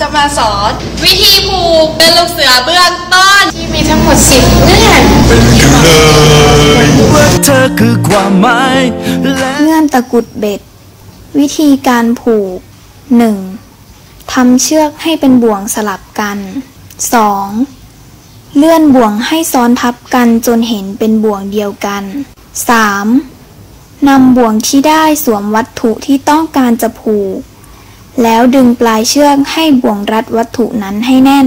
สอนวิธีผูกเป็นลูกเสือเบื้องต้นที่มีทั้งหมดสิบเงื่อนว่าเธอคือความหมายและเงื่อนตะกรุดเบ็ด วิธีการผูก 1. ทำเชือกให้เป็นบ่วงสลับกัน 2. เลื่อนบ่วงให้ซ้อนทับกันจนเห็นเป็นบ่วงเดียวกัน 3. นำบ่วงที่ได้สวมวัตถุที่ต้องการจะผูก แล้วดึงปลายเชือกให้บ่วงรัดวัตถุนั้นให้แน่น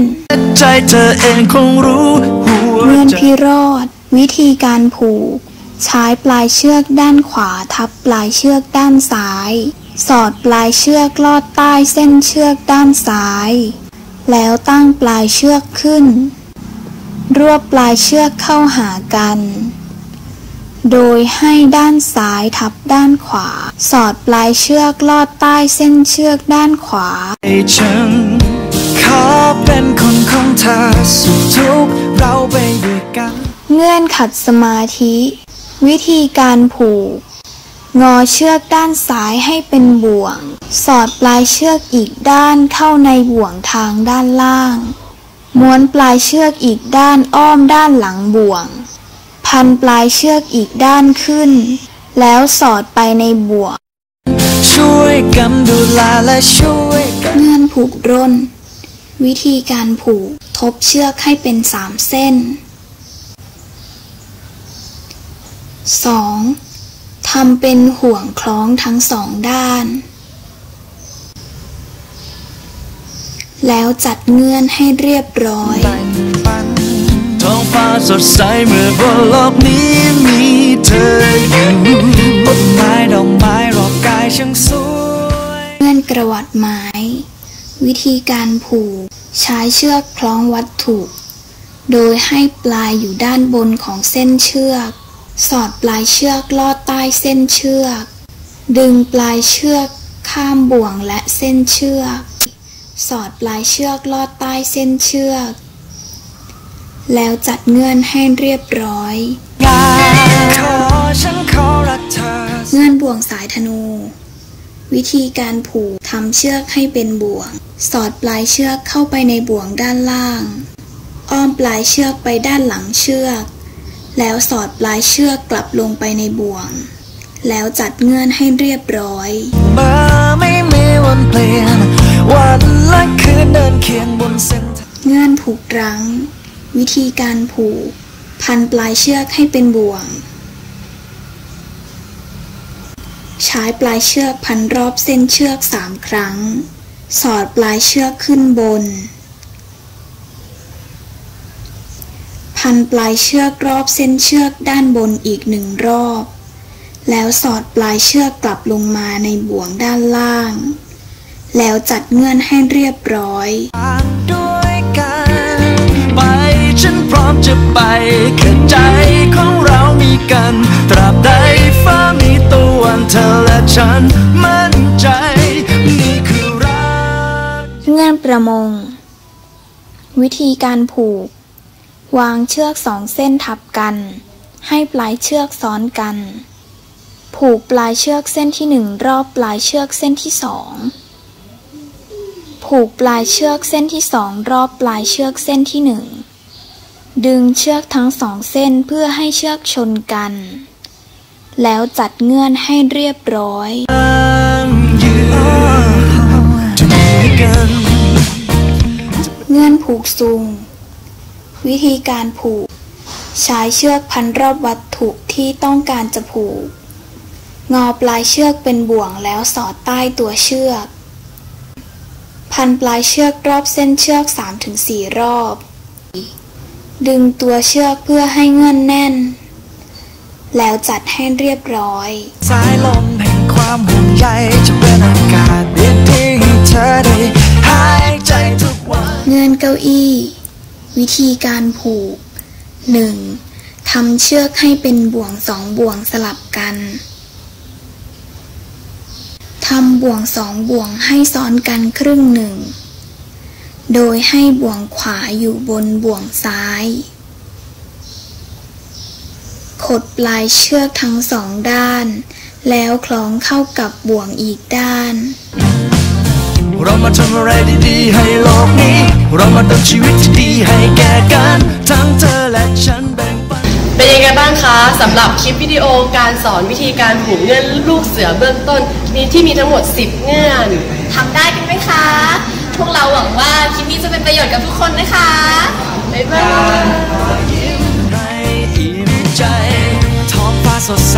ใจเธอเองคงรู้หัวเงื่อนใจพิโรธวิธีการผูก ใช้ปลายเชือกด้านขวาทับปลายเชือกด้านซ้าย สอดปลายเชือกลอดใต้เส้นเชือกด้านซ้าย แล้วตั้งปลายเชือกขึ้น รวบปลายเชือกเข้าหากัน โดยให้ด้านซ้ายทับด้านขวา สอดปลายเชือกลอดใต้เส้นเชือกด้านขวาให้ฉันขอเป็นคนของเธอสุขทุกข์เราไปด้วยกัน เงื่อนขัดสมาธิ วิธีการผูก งอเชือกด้านซ้ายให้เป็นบ่วง สอดปลายเชือกอีกด้านเข้าในบ่วงทางด้านล่าง ม้วนปลายเชือกอีกด้านอ้อมด้านหลังบ่วง พันปลายเชือกอีกด้านขึ้น แล้วสอดไปในบ่วงช่วยกันดูแลและช่วยกันเงื่อนผูกร่น วิธีการผูกทบเชือกให้เป็นสามเส้น 2. ทำเป็นห่วงคล้องทั้งสองด้าน แล้วจัดเงื่อนให้เรียบร้อยแบ่งปันท้อง ฟ้าสดใสเมื่อบนโลกนี้มีเธออยู่ต้นไม้ดอกไม้รอบกายช่างสวยเงื่อนกระวัดไม้ วิธีการผูกใช้เชือกคล้องวัตถุ โดยให้ปลายอยู่ด้านบนของเส้นเชือก สอดปลายเชือกลอดใต้เส้นเชือก ดึงปลายเชือกข้ามบ่วงและเส้นเชือก สอดปลายเชือกลอดใต้เส้นเชือก แล้วจัดเงื่อนให้เรียบร้อยงานขอฉันขอรักเธอเงื่อนบ่วงสายธนู วิธีการผูกทำเชือกให้เป็นบ่วง สอดปลายเชือกเข้าไปในบ่วงด้านล่าง อ้อมปลายเชือกไปด้านหลังเชือก แล้วสอดปลายเชือกกลับลงไปในบ่วง แล้วจัดเงื่อนให้เรียบร้อยเบอร์ไม่มีวันเปลี่ยนวันและคืนเดินเคียงบนเส้นทางเงื่อนผูกรั้ง วิธีการผูก พันปลายเชือกให้เป็นบ่วง ใช้ปลายเชือกพันรอบเส้นเชือกสามครั้ง สอดปลายเชือกขึ้นบน พันปลายเชือกรอบเส้นเชือกด้านบนอีกหนึ่งรอบ แล้วสอดปลายเชือกกลับลงมาในบ่วงด้านล่าง แล้วจัดเงื่อนให้เรียบร้อยด้วย จะไปแค่ใจของเรามีกัน ตราบใดฟ้ามีตะวันเธอและฉันมั่นใจ นี่คือรักเงื่อนประมง วิธีการผูก วางเชือกสองเส้นทับกัน ให้ปลายเชือกซ้อนกัน ผูกปลายเชือกเส้นที่หนึ่งรอบปลายเชือกเส้นที่สองผูกปลายเชือกเส้นที่สองรอบปลายเชือกเส้นที่หนึ่ง ดึงเชือกทั้งสองเส้นเพื่อให้เชือกชนกัน แล้วจัดเงื่อนให้เรียบร้อยเงื่อนผูกซุง วิธีการผูก ใช้เชือกพันรอบวัตถุที่ต้องการจะผูก งอปลายเชือกเป็นบ่วงแล้วสอดใต้ตัวเชือก พันปลายเชือกรอบเส้นเชือก 3-4 รอบ ดึงตัวเชือกเพื่อให้เงื่อนแน่น แล้วจัดให้เรียบร้อย สายลมแห่งความห่วงใยจะเป็นอากาศดีๆให้เธอได้หายใจทุกวันเงื่อนเก้าอี้ วิธีการผูก 1. ทำเชือกให้เป็นบ่วงสองบ่วงสลับกันทำบ่วงสองบ่วงให้ซ้อนกันครึ่งหนึ่ง โดยให้บ่วงขวาอยู่บนบ่วงซ้าย ขดปลายเชือกทั้งสองด้าน แล้วคล้องเข้ากับบ่วงอีกด้านวเรามาทำอะไรดีๆให้โลกนี้ เรามาเติมชีวิตที่ดีให้แก่กัน ทั้งเธอและฉันแบ่งปัน เป็นยังไงบ้างคะสำหรับคลิปวิดีโอการสอนวิธีการผูกเงื่อนลูกเสือเบื้องต้น มีที่มีทั้งหมด 10 เงื่อน ทำได้กันไหมคะพ วกเราหวังว่าคลิปนี้จะเป็นประโยชน์กับทุกคนนะคะ บ๊ายบายให้อิ่มใจท้องฟ้าสดใส